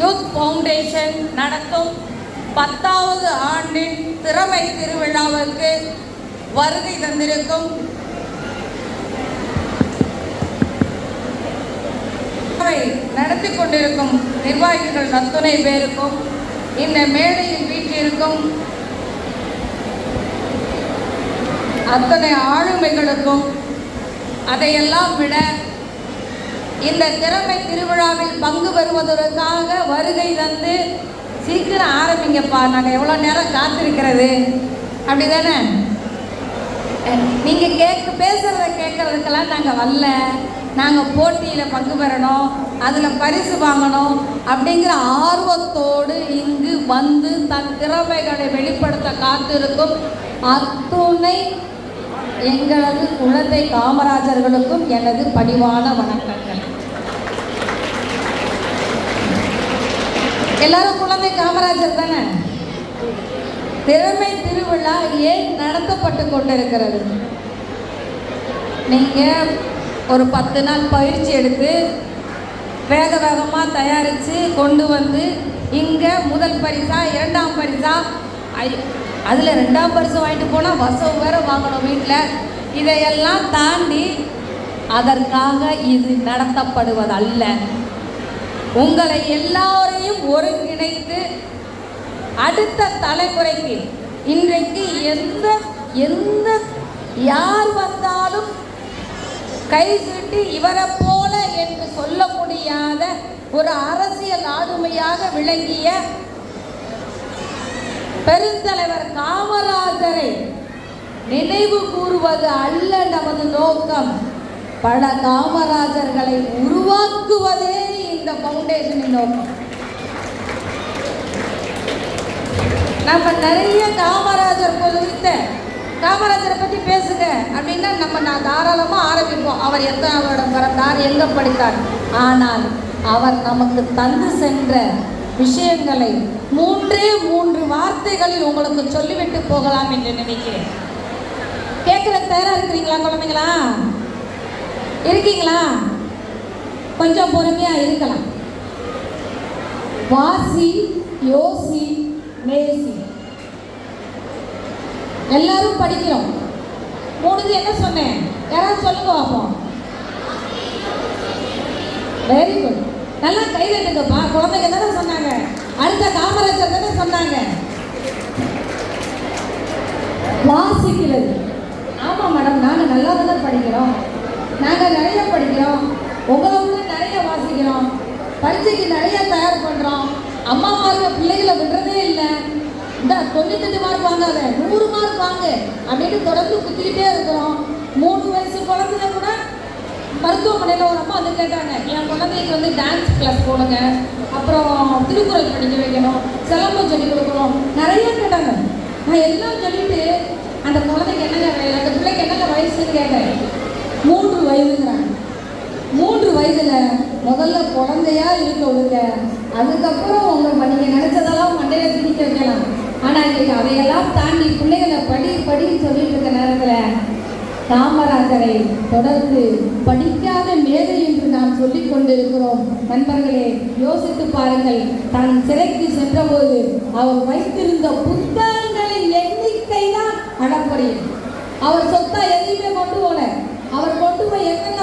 Youth foundation நடத்தும் பத்தாவது ஆண்டின் திறமை திருவிழாவிற்கு வருகை தந்திருக்கும். நடத்தி கொண்டிருக்கும் நிர்வாகிகள் அத்துணை பேருக்கும் இந்த மேடையில் வீட்டிற்கும் அத்தனை ஆளுமைகளுக்கும் அதையெல்லாம் விட இந்த திறமை திருவிழாவில் பங்கு பெறுவதற்காக வருகை தந்து சீக்கிரம் ஆரம்பிங்கப்பா. நாங்கள் எவ்வளோ நேரம் காத்திருக்கிறது? அப்படி தானே நீங்கள் கேட்க பேசுகிறத கேட்குறதுக்கெல்லாம் நாங்கள் வரல. நாங்கள் போட்டியில் பங்கு பெறணும் அதில் பரிசு வாங்கணும் அப்படிங்கிற ஆர்வத்தோடு இங்கு வந்து தன் திறமைகளை வெளிப்படுத்த காத்திருக்கும் அத்துணை எங்களது குழந்தை காமராஜர்களுக்கும் எனது பணிவான வணக்கங்கள். எல்லாரும் குழந்தை காமராஜர் தானே? திறமை திருவிழா ஏன் நடத்தப்பட்டு கொண்டிருக்கிறது? நீங்கள் ஒரு பத்து நாள் பயிற்சி எடுத்து வேக வேகமாக தயாரித்து கொண்டு வந்து இங்கே முதல் பரிசா இரண்டாம் பரிசா அதில் ரெண்டாம் பரிசு வாங்கிட்டு போனால் வசவு வேறு வாங்கணும் வீட்டில் இதையெல்லாம் தாண்டி அதற்காக இது நடத்தப்படுவதல்ல. உங்களை எல்லாரையும் ஒருங்கிணைத்து அடுத்த தலைமுறைக்கு இன்றைக்கு எந்த எந்த யார் வந்தாலும் கை சுட்டி இவரை போல என்று சொல்ல முடியாத ஒரு அரசியல் ஆளுமையாக விளங்கிய பெருந்தலைவர் காமராஜரை நினைவு கூறுவது அல்ல நமது நோக்கம். பல காமராஜர்களை உருவாக்குவதே இந்த ஃபவுண்டேஷனின் நோக்கம் நம்ம நிறைய காமராஜர் குறித்த காமராஜரை பற்றி பேசுங்க அப்படின்னா நம்ம நான் தாராளமாக ஆரம்பிப்போம். அவர் எந்த அவரோட பிறந்தார் எங்கே படித்தார். ஆனால் அவர் நமக்கு தந்து சென்ற விஷயங்களை மூன்றே மூன்று வார்த்தைகளில் உங்களுக்கு சொல்லிவிட்டு போகலாம் என்று நினைக்கிறேன். கேட்குற தயாராக இருக்கிறீங்களா குழந்தைங்களா? இருக்கீங்களா? கொஞ்சம் பொறுமையாக இருக்கலாம். வாசி யோசி மேசி எல்லாரும் படிக்கிறோம். மூணுது என்ன சொன்னேன்? யாராவது சொல்லுங்க பார்ப்போம் வெரி குட் நல்லா கை தட்டுங்கப்பா. குழந்தைங்க தானே சொன்னாங்க. அடுத்த காமராஜர் தானே சொன்னாங்க. வாசிக்கிறது. ஆமாம் மேடம். நாங்கள் நல்லா தானே படிக்கிறோம். நாங்கள் நிறைய படிக்கிறோம். உங்களை பரீட்சைக்கு நிறைய தயார் பண்ணுறோம் அம்மா மார்க்க பிள்ளைகளை விடுறதே இல்லை. இந்த தொண்ணூத்தெட்டு மார்க் வாங்காத. நூறு மார்க் வாங்க. அப்படின்னு தொடர்ந்து குத்திக்கிட்டே இருக்கிறோம். மூணு வயசு குழந்தைங்க கூட மருத்துவமனையில் ஒரு அம்மா வந்து கேட்டாங்க என் குழந்தைக்கு வந்து டான்ஸ் கிளாஸ் போடுங்க. அப்புறம் திருக்குறள் படிக்க வைக்கணும். சிலம்பம் சொல்லி கொடுக்கணும். நிறைய கேட்டாங்க. நான் எல்லாம் சொல்லிட்டு அந்த குழந்தைக்கு என்னங்க வயசு அந்த பிள்ளைக்கு என்னங்க வயசுன்னு கேட்டேன். மூன்று வயதுங்கிறாங்க. மூன்று வயதுல முதல்ல குழந்தையா இருக்க அதுக்கப்புறம் உங்க நீங்க நினைச்சதெல்லாம் மண்டையில திணிக்க வைக்கலாம். ஆனா இன்னைக்கு அதையெல்லாம் தாண்டி பிள்ளைகளை படி படின்னு சொல்லிட்டு இருக்க நேரத்துல காமராஜரை தொடர்ந்து படிக்காத மேதை என்று நாம் சொல்லிக் கொண்டிருக்கிறோம். நண்பர்களே யோசித்து பாருங்கள். தான் சிறைக்கு சென்றபோது அவர் வைத்திருந்த புத்தகங்களின் எண்ணிக்கை தான் அளப்படியும் அவர் சொத்தா எதையுமே கொண்டு போல அவர் கொண்டு போய் என்னென்ன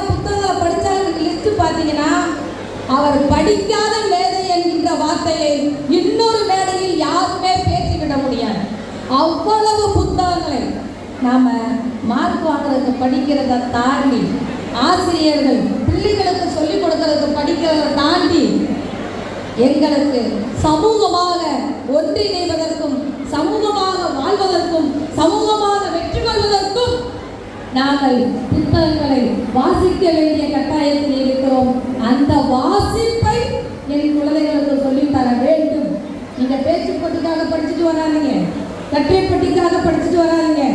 அவர் படிக்காத மேதை என்கின்ற வார்த்தையை இன்னொரு மேடையில் யாருமே பேசிவிட முடியாது. அவ்வளவு புத்தகங்களை நாம மார்க் வாங்குறதுக்கு படிக்கிறத தாண்டி ஆசிரியர்கள் பிள்ளைகளுக்கு சொல்லிக் கொடுக்கறதுக்கு படிக்கிறத தாண்டி எங்களுக்கு சமூகமாக ஒன்றிணைவதற்கும் சமூகமாக வாழ்வதற்கும் சமூகமாக வெற்றி கொள்வதற்கும் நாங்கள் புத்தகங்களை வாசிக்க வேண்டிய கட்டாயத்தில் இருக்கிறோம். அந்த வாசிப்பை என் குழந்தைகளுக்கு சொல்லித்தர வேண்டும். நீங்க பேச்சுப்பட்டுக்காக படிச்சுட்டு வராதிங்க. கட்டைப்பட்டிக்காக படிச்சுட்டு வராதிங்க.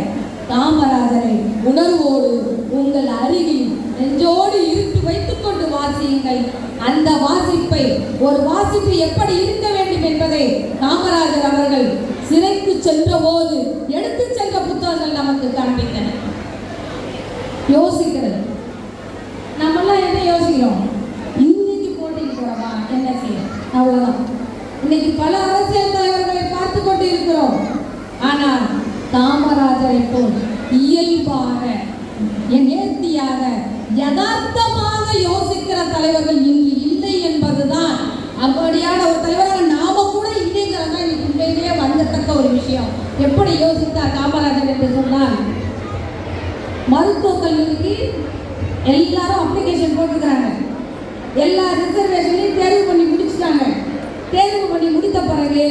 காமராஜரை உணர்வோடு உங்கள் அருகில் நெஞ்சோடு இருத்தி வைத்துக் கொண்டு வாசியுங்கள். அந்த வாசிப்பை ஒரு வாசிப்பு எப்படி இருக்க வேண்டும் என்பதை காமராஜர் அவர்கள் சிறைக்கு சென்ற போது எடுத்துச் சென்ற புத்தகங்கள் நமக்கு யோசிக்கிறது. நம்மெல்லாம் என்ன யோசிக்கிறோம்? இன்னைக்கு போட்டிக்கு போறவா என்ன செய்ய? அவ்வளவுதான். இன்னைக்கு பல அரசியல் தலைவர்களை பார்த்து கொண்டு இருக்கிறோம் ஆனால் காமராஜரை போல் இயல்பாக நேர்த்தியாக யதார்த்தமாக யோசிக்கிற தலைவர்கள் இங்கு இல்லை என்பதுதான் அப்படியான ஒரு தலைவராக நாம கூட இல்லைங்கிறது தான் இன்னைக்கு உண்மையிலேயே வருந்தத்தக்க ஒரு விஷயம் எப்படி யோசித்தார் காமராஜர் என்று சொன்னால் மருத்துவக் கல்லூரிக்கு எல்லாரும் அப்ளிகேஷன் போட்டுக்கிறாங்க. எல்லா ரிசர்வேஷனையும் தேர்வு பண்ணி முடிச்சிட்டாங்க. தேர்வு பண்ணி முடித்த பிறகு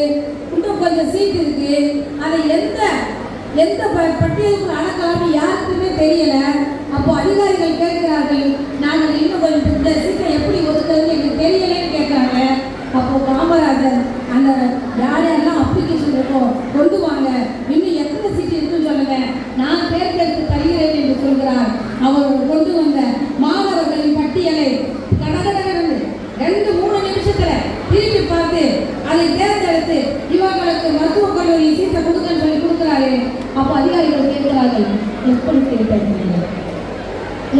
இன்னும் கொஞ்சம் சீட் இருக்கு. அதை எந்த எந்த ப- பட்டியலுக்குள் அடக்கலாம்னு யாருக்குமே தெரியல. அப்போ அதிகாரிகள் கேட்கிறார்கள் நாங்கள் இன்னும் கொஞ்சம் இந்த சீட்டை எப்படி ஒதுக்குறதுன்னு எங்களுக்கு தெரியலன்னு கேட்குறாங்க. அப்போ காமராஜர் அந்த யார் யாரெல்லாம் அப்ளிகேஷன் இருக்கோ கொண்டு வாங்க. இன்னும் எத்தனை சீட் இருக்குன்னு சொல்லுங்க நான் தேர்ந்தெடுத்து தருகிறேன் என்று சொல்கிறார் அவர் கொண்டு வந்த மாணவர்களின் பட்டியலை கடகடகடன்னு ரெண்டு மூணு நிமிஷத்துல திருப்பி பார்த்து அதை தேர்ந்தெடுத்து இவங்களுக்கு மருத்துவக் கல்லூரி சீட்டை கொடுக்கன்னு சொல்லி கொடுக்குறாரு அப்போ அதிகாரிகள் கேட்கிறார்கள் எப்படி தேர்ந்தெடுத்தீங்க?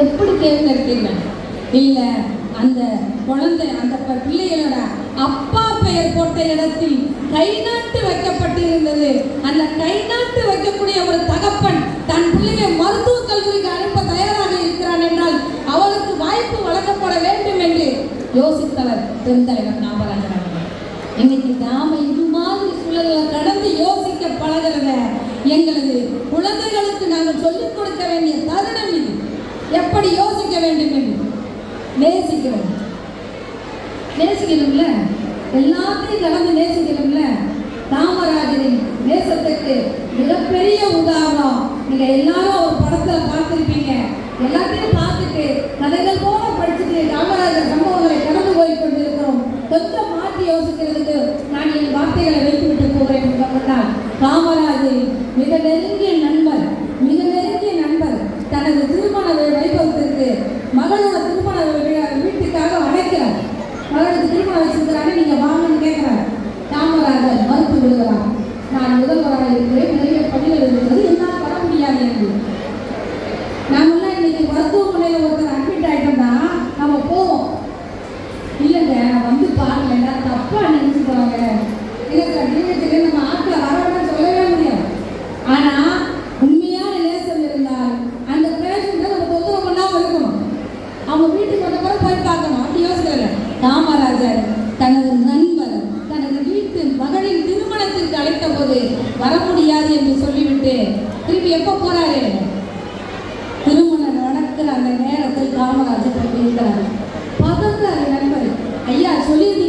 எப்படி தேர்ந்தெடுத்தீங்க? இல்லை அந்த குழந்தை அந்த பிள்ளைகளோட அப்பா பெயர் போட்ட இடத்தில் கை நாட்டு வைக்கப்பட்டிருந்தது. அந்த கை நாட்டு வைக்கக்கூடிய ஒரு தகப்பன் தன் பிள்ளையை மருத்துவ கல்லூரிக்கு அனுப்ப தயாராக இருக்கிறான் என்றால் அவளுக்கு வாய்ப்பு வழங்கப்பட வேண்டும் என்று யோசித்தவர் பெருந்தலைவர் காமராஜர் அவர்கள். இன்னைக்கு நாம இது மாதிரி சூழலை கடந்து யோசிக்க பழகிறத எங்களது குழந்தைகளுக்கு நாங்கள் சொல்லிக் கொடுக்க வேண்டிய தருணம் இது. எப்படி யோசிக்க வேண்டும் என்று? நேசிக்கிறோம். நேசிக்கணும்ல? எல்லாத்தையும் கலந்து நேசிக்கணும்ல? காமராஜரின் நேசத்துக்கு மிகப்பெரிய உதாரணம். நீங்க எல்லாரும் ஒரு படத்துல பார்த்துருப்பீங்க. எல்லாத்தையும் பார்த்துட்டு கதைகள் போல படிச்சுட்டு காமராஜர் சம்பவங்களை கடந்து போய் கொண்டிருக்கிறோம். கொஞ்சம் மாற்றி யோசிக்கிறதுக்கு நான் என் வார்த்தைகளை வைத்து விட்டு போகிறேன் என்று காமராஜரின் மிக நெருங்கிய நண்பர் மிக நெருங்கிய நண்பர் தனது திருமண வைபவத்திற்கு மகளோட திருமண வீட்டுக்காக அழைக்கிறார். மகளுக்கு திருமணம் வச்சிருக்கிறாங்க நீங்க வாங்கன்னு கேட்கிறார். காமராஜர் மறுத்து விடுகிறார். நான் முதல்வராக இருக்கிறேன். நிறைய பணிகள் இருக்கிறது என்னால் வர முடியாது என்று. நாமெல்லாம் இன்னைக்கு மருத்துவமனையில் ஒருத்தர் அட்மிட் ஆகிட்டோம்னா நம்ம போவோம். இல்லைங்க வந்து பாருங்க தப்பாக நினைச்சுக்குவாங்க. இல்லை சார் நீங்கள் நம்ம ஆட்களை வர சொல்லவே முடியாது ஆனா உண்மையான நேசம் இருந்தால் அந்த பேஷண்ட்டை நம்ம தொந்தரவு பண்ணாம இருக்கணும் அவங்க வீட்டுக்கு வந்த பிறகு போய் பார்க்கணும் அப்படி யோசிக்கல காமராஜர் தனது நண்பர் தனது வீட்டு மகளின் திருமணத்திற்கு அழைத்த போது வர முடியாது என்று சொல்லிவிட்டு திருப்பி எப்போ போறாரு? திருமணம் நடக்கிற அந்த நேரத்தில் காமராஜர் போய் இருக்கிறார் நண்பர் ஐயா சொல்லியிருந்தீங்கன்னா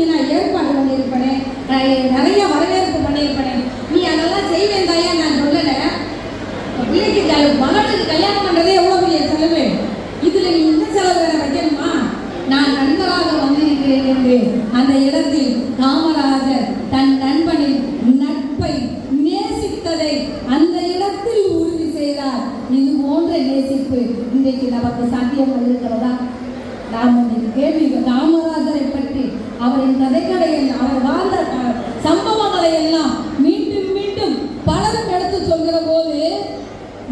வந்திருக்கிறேன் அந்த இடத்தில் காமராஜர் தன் நண்பனின் நட்பை நேசித்ததை அந்த இடத்தில் உறுதி செய்தார். இது போன்ற நேசிப்பு இன்றைக்கு நமக்கு சாத்தியம் இருக்கிறதா நாம் இன்னைக்கு கேள்வி காமராஜரை பற்றி அவரின் கதைகளை அவர் வாழ்ந்த சம்பவங்களை எல்லாம் மீண்டும் மீண்டும் பலரும் எடுத்து சொல்கிற போது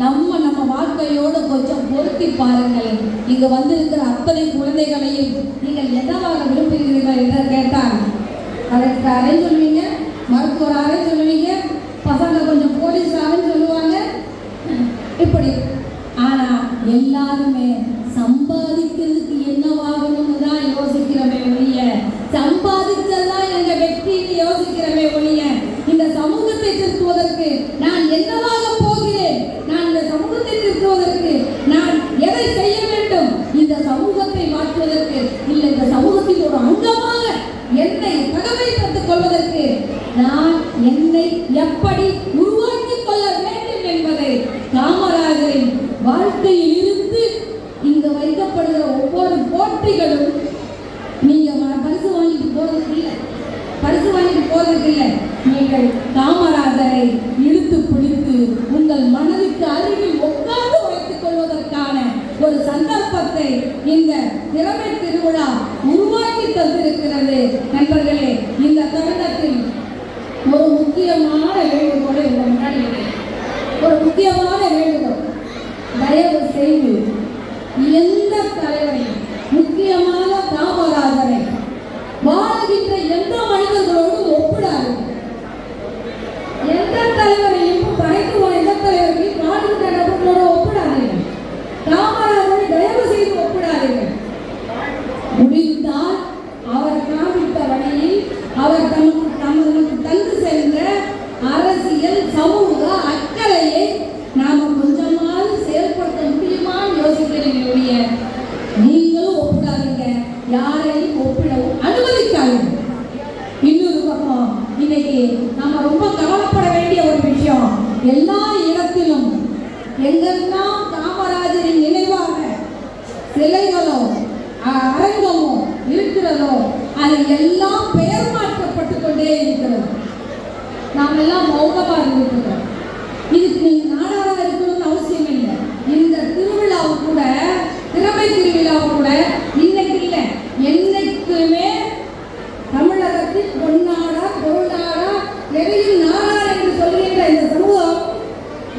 நம்ம நம்ம வாழ்க்கையோடு கொஞ்சம் பொருத்தி பாருங்கள் இங்கு வந்திருக்கிற அத்தனை குழந்தைகளையும் நீங்கள் எதவாக விரும்புகிறீர்கள்? அதற்கு சொல்லுவீங்க மருத்துவர் சொல்லுவீங்க பசங்க கொஞ்சம் போலீஸ் சொல்லுவாங்க. இப்படி. ஆனால் எல்லாருமே சம்பாதிக்கிறதுக்கு என்னவாகணும்னு தான் யோசிக்கிறமே ஒழிய சம்பாதிச்சதான் எங்க வெற்றின்னு யோசிக்கிறமே ஒழிய இந்த சமூகத்தை திருத்துவதற்கு நான் என்னவாக போகிறேன் நான் இந்த சமூகத்தை திருத்துவதற்கு நான் எதை செய்ய வேண்டும் இந்த சமூகத்தை மாற்றுவதற்கு இல்லை இந்த சமூகத்தின் ஒரு அங்கமாக என்னை தகவமைத்துக் கொள்வதற்கு நான் என்னை எப்படி உருவாக்கிக் கொள்ள வேண்டும் என்பதை காமராஜரின் வாழ்க்கையில் இருந்து இங்கு வைக்கப்படுகிற ஒவ்வொரு போட்டிகளும் நீங்க வ- பரிசு வாங்கிட்டு போறதுக்கு இல்லை பரிசு வாங்கிட்டு போறதுக்கு இல்லை நீங்கள் காமராஜரை இழுத்து பிடித்து உங்கள் மனதுக்கு அருகில் உட்கார்ந்து வைத்துக் கொள்வதற்கான ஒரு சந்தர்ப்பத்தை இந்த திறமை திருவிழா உருவாக்கி தந்திருக்கிறது நண்பர்களே இந்த தருணத்தில் ஒரு முக்கியமான வேண்டுகோளை உங்கள் முன்னாடி ஒரு முக்கியமான வேண்டுகோள். தயவு செய்து எந்த ஒப்பிடவும் அனுமதிக்காதீங்க. இன்னொரு பக்கம் இன்னைக்கு நம்ம ரொம்ப கவலைப்பட வேண்டிய ஒரு விஷயம் எல்லா இடத்திலும் எங்கெல்லாம் காமராஜரின் நினைவாக சிலைகளோ அரங்கமோ இருக்கிறதோ அது எல்லாம் பெயர் மாற்றப்பட்டு கொண்டே இருக்கிறது. நாம் எல்லாம் மௌனமாக இருக்கிறோம் இதுக்கு நீங்க நாடாரா இருக்கணும்னு அவசியம் இல்லை இந்த திருவிழாவு கூட திறமை திருவிழாவு கூட இன்னைக்கு இல்லை என்னைக்குமே தமிழகத்தில் பொன்னாடா பொருளாடா எதையும் நாடா என்று சொல்கின்ற இந்த சமூகம்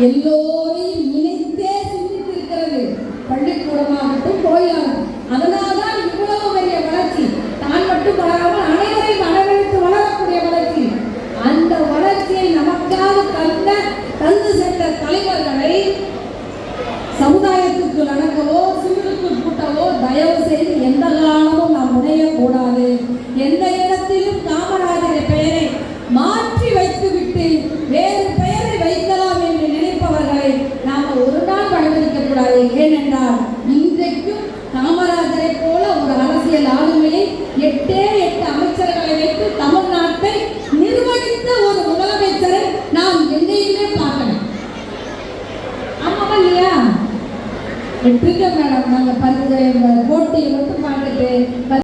எல்லோரையும் இணைத்தே சிந்தித்திருக்கிறது பள்ளிக்கூடமாகட்டும் கோயிலாகட்டும் அதனால்தான் இவ்வளவு பெரிய வளர்ச்சி தான் மட்டும் வளராமல் அனைவரையும் அரவணைத்து வளரக்கூடிய வளர்ச்சி அந்த வளர்ச்சியை நமக்காக தந்த தந்து சென்ற தலைவர்களை சமுதாயத்துக்கு நடக்கவோ சிவிலுக்கு கூட்டவோ தயவு செய்து எந்த காலமும் நாம் முனையக்கூடாது எந்த இடத்திலும் காமராஜரை பெயரை மாற்றி வைத்துவிட்டு வேறு பெயரை வைக்கலாம் என்று நினைப்பவர்களை நாம ஒரு நாள் அனுமதிக்க கூடாது ஏனென்றால் இன்றைக்கும் காமராஜரை போல ஒரு அரசியல் ஆளுமையை எட்டே எட்டு அமைச்சர்களை வைத்து தமிழ்நாட்டை நிர்வகித்த ஒரு முதலமைச்சரை நாம் எங்கேயுமே பார்க்கணும் ஆமாவா இல்லையா? விட்டுருங்க மேடம் நாங்கள் பரிசு